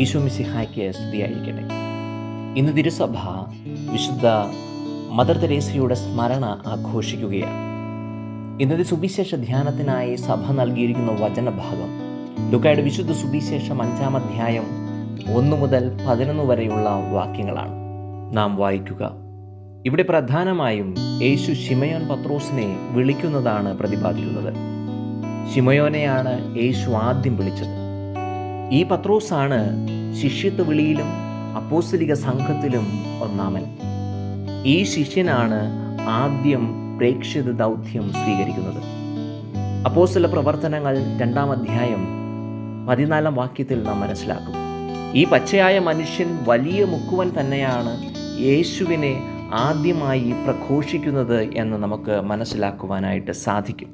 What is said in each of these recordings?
ഈശോ മിസിഹായ്ക്ക് സ്തുതിയായിരിക്കട്ടെ ഇന്ന് തിരുസഭ വിശുദ്ധ മദർ തെരേസയുടെ സ്മരണ ആഘോഷിക്കുകയാണ്. ഇന്നത്തെ സുവിശേഷ ധ്യാനത്തിനായി സഭ നൽകിയിരിക്കുന്ന വചനഭാഗം ലുക്കായുടെ വിശുദ്ധ സുവിശേഷം അഞ്ചാം അധ്യായം ഒന്ന് മുതൽ പതിനൊന്ന് വരെയുള്ള വാക്യങ്ങളാണ്. നാം വായിക്കുക. ഇവിടെ പ്രധാനമായും യേശു ഷിമയോൻ പത്രോസിനെ വിളിക്കുന്നതാണ് പ്രതിപാദിക്കുന്നത്. ഷിമയോനെയാണ് യേശു ആദ്യം വിളിച്ചത്. ഈ പത്രോസാണ് ശിഷ്യത്വ വിളിയിലും അപ്പോസ്തലിക സംഘത്തിലും ഒന്നാമൻ. ഈ ശിഷ്യനാണ് ആദ്യം പ്രേക്ഷിത ദൗത്യം സ്വീകരിക്കുന്നത്. അപ്പോസ്തല പ്രവർത്തനങ്ങൾ രണ്ടാം അധ്യായം പതിനാലാം വാക്യത്തിൽ നാം മനസ്സിലാക്കും. ഈ പച്ചയായ മനുഷ്യൻ വലിയ മുക്കുവൻ തന്നെയാണ് യേശുവിനെ ആദ്യമായി പ്രഘോഷിക്കുന്നത് എന്ന് നമുക്ക് മനസ്സിലാക്കുവാനായിട്ട് സാധിക്കും.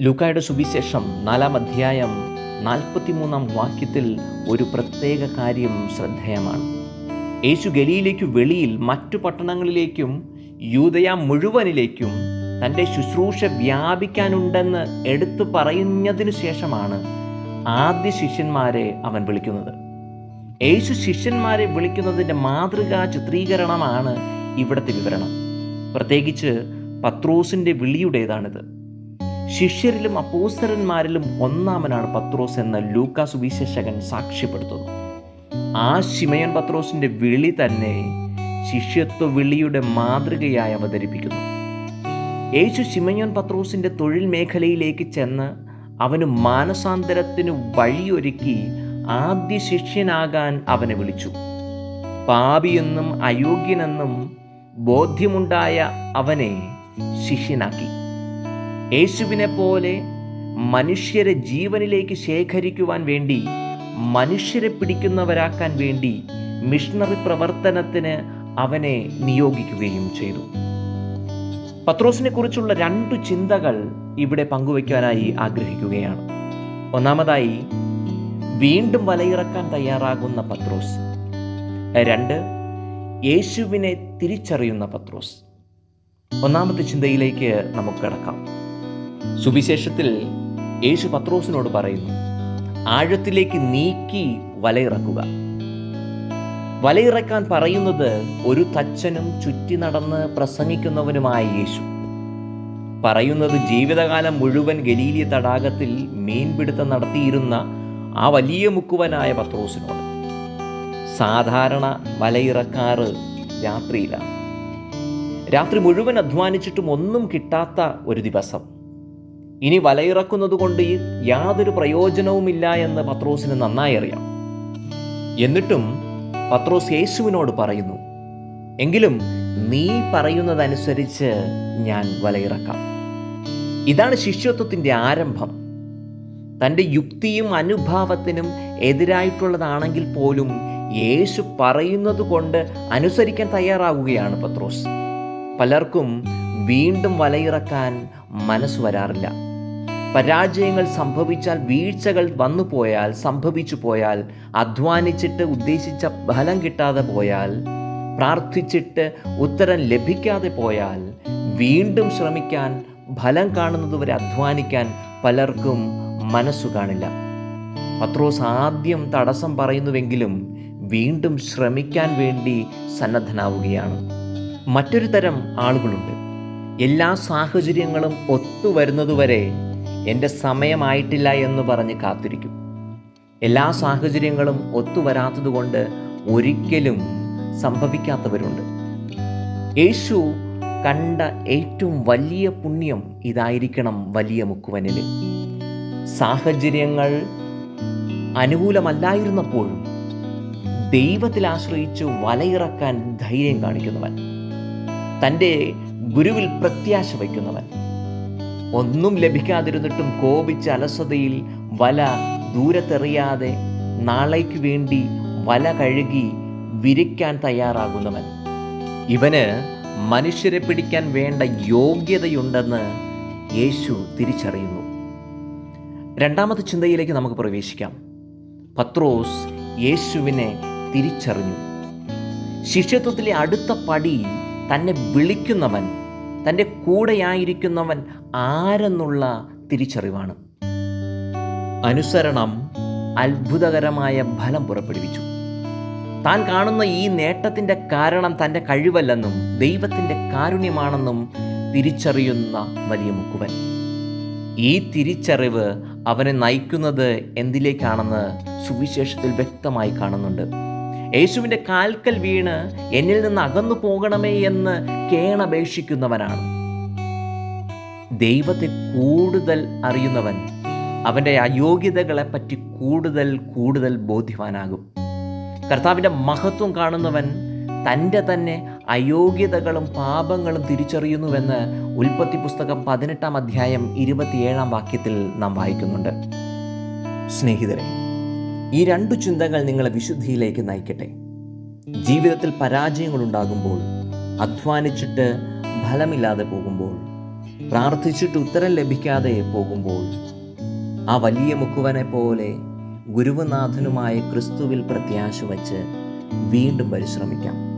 ലൂക്കായുടെ സുവിശേഷം നാലാം അധ്യായം നാൽപ്പത്തിമൂന്നാം വാക്യത്തിൽ ഒരു പ്രത്യേക കാര്യം ശ്രദ്ധേയമാണ്. യേശു ഗലിയിലേക്ക് വെളിയിൽ മറ്റു പട്ടണങ്ങളിലേക്കും യൂതയ മുഴുവനിലേക്കും തന്റെ ശുശ്രൂഷ വ്യാപിക്കാനുണ്ടെന്ന് എടുത്തു പറയുന്നതിനു ശേഷമാണ് ആദ്യ ശിഷ്യന്മാരെ അവൻ വിളിക്കുന്നത്. യേശു ശിഷ്യന്മാരെ വിളിക്കുന്നതിന്റെ മാതൃകാ ചിത്രീകരണമാണ് ഇവിടുത്തെ വിവരണം. പ്രത്യേകിച്ച് പത്രോസിന്റെ വിളിയുടേതാണിത്. ശിഷ്യരിലും അപ്പോസ്തരന്മാരിലും ഒന്നാമനാണ് പത്രോസ് എന്ന ലൂക്കാസ് വിശേഷകൻ സാക്ഷ്യപ്പെടുത്തുന്നു. ആ ശിമയൻ പത്രോസിന്റെ വിളി തന്നെ ശിഷ്യത്വ വിളിയുടെ മാതൃകയായി അവതരിപ്പിക്കുന്നു. യേശു ശിമയോൻ പത്രോസിന്റെ തൊഴിൽ മേഖലയിലേക്ക് ചെന്ന് അവന് മാനസാന്തരത്തിന് വഴിയൊരുക്കി ആദ്യ ശിഷ്യനാകാൻ അവനെ വിളിച്ചു. പാപിയെന്നും അയോഗ്യനെന്നും ബോധ്യമുണ്ടായ അവനെ ശിഷ്യനാക്കി. യേശുവിനെ പോലെ മനുഷ്യരെ ജീവനിലേക്ക് ശേഖരിക്കുവാൻ വേണ്ടി മനുഷ്യരെ പിടിക്കുന്നവരാക്കാൻ വേണ്ടി മിഷണറി പ്രവർത്തനത്തിന് അവനെ നിയോഗിക്കുകയും ചെയ്തു. പത്രോസിനെ കുറിച്ചുള്ള രണ്ടു ചിന്തകൾ ഇവിടെ പങ്കുവയ്ക്കാനായി ആഗ്രഹിക്കുകയാണ്. ഒന്നാമതായി വീണ്ടും വലയിറക്കാൻ തയ്യാറാകുന്ന പത്രോസ്. രണ്ട് യേശുവിനെ തിരിച്ചറിയുന്ന പത്രോസ്. ഒന്നാമത്തെ ചിന്തയിലേക്ക് നമുക്ക് കിടക്കാം. സുവിശേഷത്തിൽ യേശു പത്രോസിനോട് പറയുന്നു ആഴത്തിലേക്ക് നീക്കി വലയിറക്കുക. വലയിറക്കാൻ പറയുന്നത് ഒരു തച്ചനും ചുറ്റി നടന്ന് പ്രസംഗിക്കുന്നവനുമായ യേശു. പറയുന്നത് ജീവിതകാലം മുഴുവൻ ഗലീലിയ തടാകത്തിൽ മീൻപിടുത്തം നടത്തിയിരുന്ന ആ വലിയ മുക്കുവനായ പത്രോസിനോട്. സാധാരണ വലയിറക്കാറ് രാത്രിയിലാണ്. രാത്രി മുഴുവൻ അധ്വാനിച്ചിട്ടും ഒന്നും കിട്ടാത്ത ഒരു ദിവസം. ഇനി വലയിറക്കുന്നത് കൊണ്ട് യാതൊരു പ്രയോജനവുമില്ല എന്ന് പത്രോസിന് നന്നായി അറിയാം. എന്നിട്ടും പത്രോസ് യേശുവിനോട് പറയുന്നു എങ്കിലും നീ പറയുന്നതനുസരിച്ച് ഞാൻ വലയിറക്കാം. ഇതാണ് ശിഷ്യത്വത്തിന്റെ ആരംഭം. തന്റെ യുക്തിയും അനുഭാവത്തിനും എതിരായിട്ടുള്ളതാണെങ്കിൽ പോലും യേശു പറയുന്നത് കൊണ്ട് അനുസരിക്കാൻ തയ്യാറാവുകയാണ് പത്രോസ്. പലർക്കും വീണ്ടും വലയിറക്കാൻ മനസ്സ് വരാറില്ല. പരാജയങ്ങൾ സംഭവിച്ചാൽ വീഴ്ചകൾ വന്നു പോയാൽ സംഭവിച്ചു പോയാൽ അധ്വാനിച്ചിട്ട് ഉദ്ദേശിച്ച ഫലം കിട്ടാതെ പോയാൽ പ്രാർത്ഥിച്ചിട്ട് ഉത്തരം ലഭിക്കാതെ പോയാൽ വീണ്ടും ശ്രമിക്കാൻ ഫലം കാണുന്നതുവരെ അധ്വാനിക്കാൻ പലർക്കും മനസ്സു കാണില്ല. പത്രോസ് ആദ്യം തടസ്സം പറയുന്നുവെങ്കിലും വീണ്ടും ശ്രമിക്കാൻ വേണ്ടി സന്നദ്ധനാവുകയാണ്. മറ്റൊരു തരം ആളുകളുണ്ട്. എല്ലാ സാഹചര്യങ്ങളും ഒത്തുവരുന്നതുവരെ എന്റെ സമയമായിട്ടില്ല എന്ന് പറഞ്ഞ് കാത്തിരിക്കും. എല്ലാ സാഹചര്യങ്ങളും ഒത്തുവരാത്തതുകൊണ്ട് ഒരിക്കലും സംഭവിക്കാത്തവരുണ്ട്. യേശു കണ്ട ഏറ്റവും വലിയ പുണ്യം ഇതായിരിക്കണം വലിയ മുക്കുവനിൽ. സാഹചര്യങ്ങൾ അനുകൂലമല്ലായിരുന്നപ്പോഴും ദൈവത്തിൽ ആശ്രയിച്ച് വലയിറക്കാൻ ധൈര്യം കാണിക്കുന്നവൻ. തന്റെ ഗുരുവിൽ പ്രത്യാശ വയ്ക്കുന്നവൻ. ഒന്നും ലഭിക്കാതിരുന്നിട്ടും കോപിച്ച അലസതയിൽ വല ദൂരത്തെറിയാതെ നാളേക്ക് വേണ്ടി വല കഴുകി വിരിക്കാൻ തയ്യാറാകുന്നവൻ. ഇവന് മനുഷ്യരെ പിടിക്കാൻ വേണ്ട യോഗ്യതയുണ്ടെന്ന് യേശു തിരിച്ചറിയുന്നു. രണ്ടാമത്തെ ചിന്തയിലേക്ക് നമുക്ക് പ്രവേശിക്കാം. പത്രോസ് യേശുവിനെ തിരിച്ചറിഞ്ഞു. ശിഷ്യത്വത്തിലെ അടുത്ത പടി തന്നെ വിളിക്കുന്നവൻ തന്റെ കൂടെയായിരിക്കുന്നവൻ ആരെന്നുള്ള തിരിച്ചറിവാണ്. അനുസരണം അത്ഭുതകരമായ ഫലം പുറപ്പെടുവിച്ചു. താൻ കാണുന്ന ഈ നേട്ടത്തിന്റെ കാരണം തന്റെ കഴിവല്ലെന്നും ദൈവത്തിന്റെ കാരുണ്യമാണെന്നും തിരിച്ചറിയുന്ന വലിയ മുക്കുവൻ. ഈ തിരിച്ചറിവ് അവനെ നയിക്കുന്നത് എന്തിലേക്കാണെന്ന് സുവിശേഷത്തിൽ വ്യക്തമായി കാണുന്നുണ്ട്. യേശുവിന്റെ കാൽക്കൽ വീണ് എന്നിൽ നിന്ന് അകന്നു പോകണമേ എന്ന് കേണപേക്ഷിക്കുന്നവനാണ്. ദൈവത്തെ കൂടുതൽ അറിയുന്നവൻ അവന്റെ അയോഗ്യതകളെപ്പറ്റി കൂടുതൽ കൂടുതൽ ബോധ്യവാനാകും. കർത്താവിന്റെ മഹത്വം കാണുന്നവൻ തന്റെ തന്നെ അയോഗ്യതകളും പാപങ്ങളും തിരിച്ചറിയുന്നുവെന്ന് ഉൽപ്പത്തി പുസ്തകം പതിനെട്ടാം അധ്യായം ഇരുപത്തിയേഴാം വാക്യത്തിൽ നാം വായിക്കുന്നുണ്ട്. സ്നേഹിതരെ ഈ രണ്ടു ചിന്തകൾ നിങ്ങളെ വിശുദ്ധിയിലേക്ക് നയിക്കട്ടെ. ജീവിതത്തിൽ പരാജയങ്ങൾ ഉണ്ടാകുമ്പോൾ അധ്വാനിച്ചിട്ട് ഫലമില്ലാതെ പോകുമ്പോൾ പ്രാർത്ഥിച്ചിട്ട് ഉത്തരം ലഭിക്കാതെ പോകുമ്പോൾ ആ വലിയ മുക്കുവനെ പോലെ ഗുരുവനാഥനുമായ ക്രിസ്തുവിൽ പ്രത്യാശ വച്ച് വീണ്ടും പരിശ്രമിക്കാം.